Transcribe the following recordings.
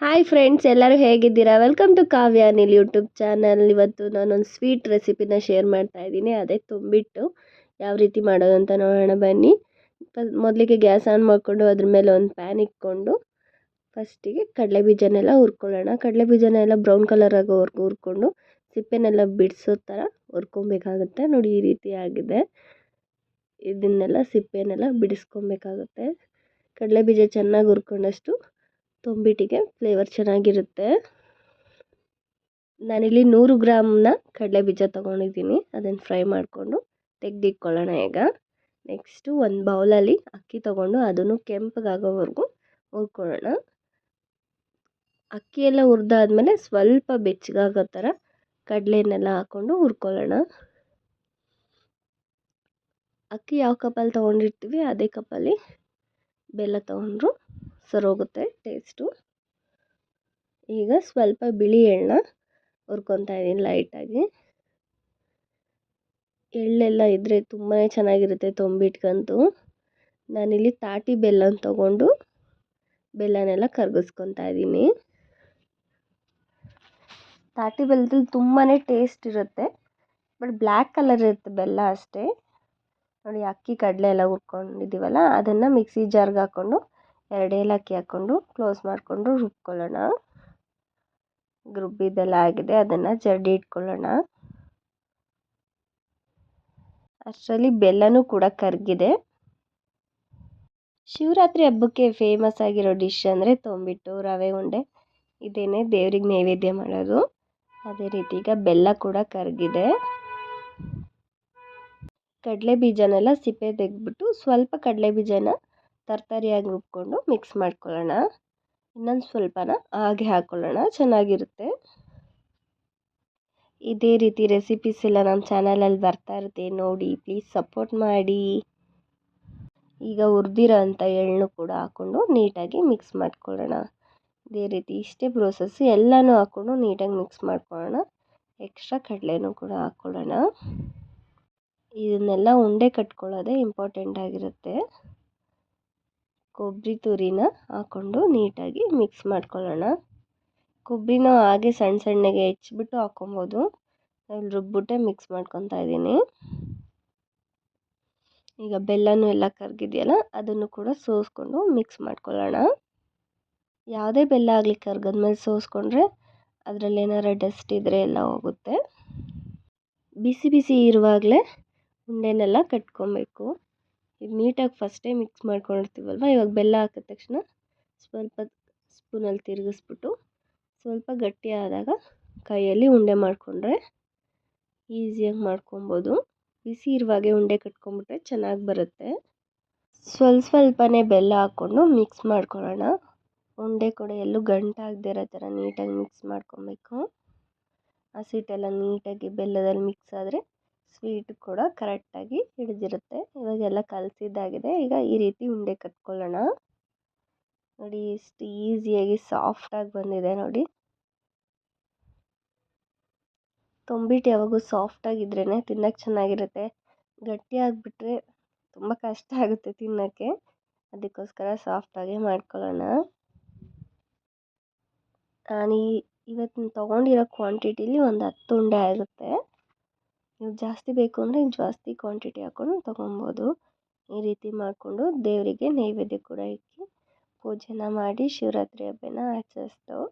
Hi friends ಎಲ್ಲರೂ ಹೇಗಿದ್ದೀರಾ? Welcome to Kavya Anil YouTube channel ಇವತ್ತು ನಾನೊಂದು ಸ್ವೀಟ್ ರೆಸಿಪಿನ ಶೇರ್ ಮಾಡ್ತಾ ಇದ್ದೀನಿ. ಅದೇ ತುಂಬಿಟ್ಟು ಯಾವ ರೀತಿ ಮಾಡೋದು ಅಂತ ನೋಡೋಣ ಬನ್ನಿ. ಮೊದಲಿಗೆ ಗ್ಯಾಸ್ ಆನ್ ಮಾಡಿಕೊಂಡು ಅದ್ರ ಮೇಲೆ ಒಂದು ಪ್ಯಾನ್ ಇಟ್ಕೊಂಡು ಫಸ್ಟಿಗೆ ಕಡಲೆ ಬೀಜನೆಲ್ಲ ಹುರ್ಕೊಳ್ಳೋಣ. ಕಡಲೆ ಬೀಜನೆಲ್ಲ ಬ್ರೌನ್ ಕಲರ್ ಆಗೋವರೆಗೂ ಹುರ್ಕೊಂಡು ಸಿಪ್ಪೆನೆಲ್ಲ ಬಿಡಿಸೋ ಥರ ಹುರ್ಕೊಬೇಕಾಗುತ್ತೆ. ನೋಡಿ ಈ ರೀತಿ ಆಗಿದೆ. ಇದನ್ನೆಲ್ಲ ಸಿಪ್ಪೆನೆಲ್ಲ ಬಿಡಿಸ್ಕೊಬೇಕಾಗುತ್ತೆ. ಕಡಲೆ ಬೀಜ ಚೆನ್ನಾಗಿ ಹುರ್ಕೊಂಡಷ್ಟು ತೊಂಬಿಟ್ಟಿಗೆ ಫ್ಲೇವರ್ ಚೆನ್ನಾಗಿರುತ್ತೆ. ನಾನಿಲ್ಲಿ ನೂರು ಗ್ರಾಮ್ನ ಕಡಲೆ ಬೀಜ ತೊಗೊಂಡಿದ್ದೀನಿ. ಅದನ್ನು ಫ್ರೈ ಮಾಡಿಕೊಂಡು ತೆಗೆದಿಟ್ಕೊಳ್ಳೋಣ ಈಗ. ನೆಕ್ಸ್ಟು ಒಂದು ಬೌಲಲ್ಲಿ ಅಕ್ಕಿ ತೊಗೊಂಡು ಅದನ್ನು ಕೆಂಪಗಾಗೋವರೆಗೂ ಹುರ್ಕೊಳ್ಳೋಣ. ಅಕ್ಕಿ ಎಲ್ಲ ಹುರಿದಾದ್ಮೇಲೆ ಸ್ವಲ್ಪ ಬೆಚ್ಚಗಾಗೋ ಥರ ಕಡಲೆನೆಲ್ಲ ಹಾಕ್ಕೊಂಡು ಹುರ್ಕೊಳ್ಳೋಣ. ಅಕ್ಕಿ ಯಾವ ಕಪ್ಪಲ್ಲಿ ತೊಗೊಂಡಿರ್ತೀವಿ, ಅದೇ ಕಪ್ಪಲ್ಲಿ ಬೆಲ್ಲ ತೊಗೊಂಡ್ರು. ಸರೋಗುತ್ತೆ ಟೇಸ್ಟು. ಈಗ ಸ್ವಲ್ಪ ಬಿಳಿ ಎಳ್ಳನ್ನ ಹುರ್ಕೊತಾ ಇದ್ದೀನಿ ಲೈಟಾಗಿ. ಎಳ್ಳೆಲ್ಲ ಇದ್ದರೆ ತುಂಬಾ ಚೆನ್ನಾಗಿರುತ್ತೆ ತೊಂಬಿಟ್ಗಂತೂ ನಾನಿಲ್ಲಿ ತಾಟಿ ಬೆಲ್ಲನ ತೊಗೊಂಡು ಬೆಲ್ಲನೆಲ್ಲ ಕರಗಿಸ್ಕೊತಾ ಇದ್ದೀನಿ. ತಾಟಿ ಬೆಲ್ಲದಲ್ಲಿ ತುಂಬಾ ಟೇಸ್ಟ್ ಇರುತ್ತೆ. ಬಟ್ ಬ್ಲ್ಯಾಕ್ ಕಲರ್ ಇರುತ್ತೆ ಬೆಲ್ಲ ಅಷ್ಟೇ. ನೋಡಿ ಅಕ್ಕಿ ಕಡಲೆ ಎಲ್ಲ ಹುರ್ಕೊಂಡಿದ್ದೀವಲ್ಲ, ಅದನ್ನು ಮಿಕ್ಸಿ ಜಾರ್ಗೆ ಹಾಕ್ಕೊಂಡು ಎರಡು ಏಲಕ್ಕಿ ಹಾಕ್ಕೊಂಡು ಕ್ಲೋಸ್ ಮಾಡಿಕೊಂಡು ರುಬ್ಕೊಳ್ಳೋಣ. ರುಬ್ಬಿದ್ದೆಲ್ಲ ಆಗಿದೆ, ಅದನ್ನು ಜಡ್ಡಿ ಇಟ್ಕೊಳ್ಳೋಣ. ಅಷ್ಟರಲ್ಲಿ ಬೆಲ್ಲನೂ ಕೂಡ ಕರಗಿದೆ. ಶಿವರಾತ್ರಿ ಹಬ್ಬಕ್ಕೆ ಫೇಮಸ್ ಆಗಿರೋ ಡಿಶ್ ಅಂದರೆ ತೊಂಬಿಟ್ಟು ರವೆ ಉಂಡೆ. ಇದೇನೆ ದೇವ್ರಿಗೆ ನೈವೇದ್ಯ ಮಾಡೋದು. ಅದೇ ರೀತಿ ಈಗ ಬೆಲ್ಲ ಕೂಡ ಕರಗಿದೆ. ಕಡಲೆ ಬೀಜನೆಲ್ಲ ಸಿಪ್ಪೆ ತೆಗೆದ್ಬಿಟ್ಟು ಸ್ವಲ್ಪ ಕಡಲೆ ಬೀಜನ ತರ್ತರಿಯಾಗಿ ರುಬ್ಕೊಂಡು ಮಿಕ್ಸ್ ಮಾಡ್ಕೊಳ್ಳೋಣ. ಇನ್ನೊಂದು ಸ್ವಲ್ಪನ ಹಾಗೆ ಹಾಕ್ಕೊಳ್ಳೋಣ ಚೆನ್ನಾಗಿರುತ್ತೆ. ಇದೇ ರೀತಿ ರೆಸಿಪೀಸ್ ಎಲ್ಲ ನಮ್ಮ ಚಾನಲಲ್ಲಿ ಬರ್ತಾ ಇರುತ್ತೆ, ನೋಡಿ ಪ್ಲೀಸ್ ಸಪೋರ್ಟ್ ಮಾಡಿ. ಈಗ ಹುರಿದಿರೋ ಅಂಥ ಎಳ್ಳು ಕೂಡ ಹಾಕ್ಕೊಂಡು ನೀಟಾಗಿ ಮಿಕ್ಸ್ ಮಾಡ್ಕೊಳ್ಳೋಣ. ಇದೇ ರೀತಿ ಇಷ್ಟೇ ಪ್ರೋಸೆಸ್ ಎಲ್ಲನೂ ಹಾಕ್ಕೊಂಡು ನೀಟಾಗಿ ಮಿಕ್ಸ್ ಮಾಡ್ಕೊಳ್ಳೋಣ. ಎಕ್ಸ್ಟ್ರಾ ಕಡಲೆನೂ ಕೂಡ ಹಾಕ್ಕೊಳ್ಳೋಣ ಇದನ್ನೆಲ್ಲ ಉಂಡೆ ಕಟ್ಕೊಳ್ಳೋದೇ ಇಂಪಾರ್ಟೆಂಟ್ ಆಗಿರುತ್ತೆ. ಕೊಬ್ಬರಿ ತುರಿನ ಹಾಕ್ಕೊಂಡು ನೀಟಾಗಿ ಮಿಕ್ಸ್ ಮಾಡ್ಕೊಳ್ಳೋಣ. ಕೊಬ್ಬರಿನ ಹಾಗೆ ಸಣ್ಣ ಸಣ್ಣಗೆ ಹೆಚ್ಚಿಬಿಟ್ಟು ಹಾಕ್ಕೊಬೋದು ಅಲ್ಲಿ ರುಬ್ಬಿಬಿಟ್ಟೆ ಮಿಕ್ಸ್ ಮಾಡ್ಕೊತಾ ಇದ್ದೀನಿ. ಈಗ ಬೆಲ್ಲನೂ ಎಲ್ಲ ಕರಗಿದೆಯಲ್ಲ ಅದನ್ನು ಕೂಡ ಸೋಸ್ಕೊಂಡು ಮಿಕ್ಸ್ ಮಾಡ್ಕೊಳ್ಳೋಣ. ಯಾವುದೇ ಬೆಲ್ಲ ಆಗಲಿ ಕರ್ಗದ್ಮೇಲೆ ಸೋಸ್ಕೊಂಡ್ರೆ ಅದರಲ್ಲಿ ಏನಾರ ಡಸ್ಟ್ ಇದ್ದರೆ ಎಲ್ಲ ಹೋಗುತ್ತೆ. ಬಿಸಿ ಬಿಸಿ ಇರುವಾಗಲೇ ಉಂಡೆನೆಲ್ಲ ಕಟ್ಕೊಬೇಕು. ಇದು ನೀಟಾಗಿ ಫಸ್ಟೇ ಮಿಕ್ಸ್ ಮಾಡ್ಕೊಂಡಿರ್ತೀವಲ್ವ? ಇವಾಗ ಬೆಲ್ಲ ಹಾಕಿದ ತಕ್ಷಣ ಸ್ವಲ್ಪ ಸ್ಪೂನಲ್ಲಿ ತಿರುಗಿಸ್ಬಿಟ್ಟು ಸ್ವಲ್ಪ ಗಟ್ಟಿ ಆದಾಗ ಕೈಯಲ್ಲಿ ಉಂಡೆ ಮಾಡಿಕೊಂಡ್ರೆ ಈಸಿಯಾಗಿ ಮಾಡ್ಕೊಬೋದು. ಬಿಸಿ ಇರುವಾಗೆ ಉಂಡೆ ಕಟ್ಕೊಂಬಿಟ್ರೆ ಚೆನ್ನಾಗಿ ಬರುತ್ತೆ. ಸ್ವಲ್ಪ ಸ್ವಲ್ಪನೇ ಬೆಲ್ಲ ಹಾಕ್ಕೊಂಡು ಮಿಕ್ಸ್ ಮಾಡ್ಕೊಳ್ಳೋಣ. ಉಂಡೆ ಕೂಡ ಎಲ್ಲೂ ಗಂಟಾಗದೇ ಇರೋ ಥರ ನೀಟಾಗಿ ಮಿಕ್ಸ್ ಮಾಡ್ಕೊಬೇಕು. ಹಸಿಟ್ಟೆಲ್ಲ ನೀಟಾಗಿ ಬೆಲ್ಲದಲ್ಲಿ ಮಿಕ್ಸ್ ಆದರೆ ಸ್ವೀಟ್ ಕೂಡ ಕರೆಕ್ಟಾಗಿ ಹಿಡಿದಿರುತ್ತೆ. ಇವಾಗೆಲ್ಲ ಕಲಸಿದ್ದಾಗಿದೆ. ಈಗ ಈ ರೀತಿ ಉಂಡೆ ಕಟ್ಕೊಳ್ಳೋಣ. ನೋಡಿ ಎಷ್ಟು ಈಸಿಯಾಗಿ ಸಾಫ್ಟಾಗಿ ಬಂದಿದೆ ನೋಡಿ. ತೊಂಬಿಟ್ಟು ಯಾವಾಗೂ ಸಾಫ್ಟಾಗಿದ್ರೇ ತಿನ್ನೋಕ್ಕೆ ಚೆನ್ನಾಗಿರುತ್ತೆ. ಗಟ್ಟಿಯಾಗಿಬಿಟ್ರೆ ತುಂಬ ಕಷ್ಟ ಆಗುತ್ತೆ ತಿನ್ನೋಕ್ಕೆ. ಅದಕ್ಕೋಸ್ಕರ ಸಾಫ್ಟಾಗಿ ಮಾಡ್ಕೊಳ್ಳೋಣ. ನಾನು ಇವತ್ತು ತೊಗೊಂಡಿರೋ ಕ್ವಾಂಟಿಟಿಲಿ ಒಂದು ಹತ್ತು ಉಂಡೆ ಆಗುತ್ತೆ. ನೀವು ಜಾಸ್ತಿ ಬೇಕು ಅಂದರೆ ಜಾಸ್ತಿ ಕ್ವಾಂಟಿಟಿ ಹಾಕ್ಕೊಂಡು ತೊಗೊಬೋದು. ಈ ರೀತಿ ಮಾಡಿಕೊಂಡು ದೇವರಿಗೆ ನೈವೇದ್ಯ ಕೂಡ ಇಕ್ಕಿ ಪೂಜೆನ ಮಾಡಿ ಶಿವರಾತ್ರಿ ಹಬ್ಬನ ಆಚರಿಸ್ತೇವೆ.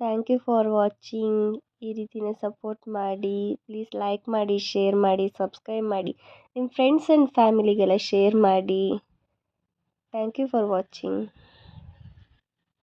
ಥ್ಯಾಂಕ್ ಯು ಫಾರ್ ವಾಚಿಂಗ್ ಈ ರೀತಿನೇ ಸಪೋರ್ಟ್ ಮಾಡಿ ಪ್ಲೀಸ್ ಲೈಕ್ ಮಾಡಿ ಶೇರ್ ಮಾಡಿ ಸಬ್ಸ್ಕ್ರೈಬ್ ಮಾಡಿ ನಿಮ್ಮ ಫ್ರೆಂಡ್ಸ್ ಆ್ಯಂಡ್ ಫ್ಯಾಮಿಲಿಗೆಲ್ಲ ಶೇರ್ ಮಾಡಿ. Thank you for watching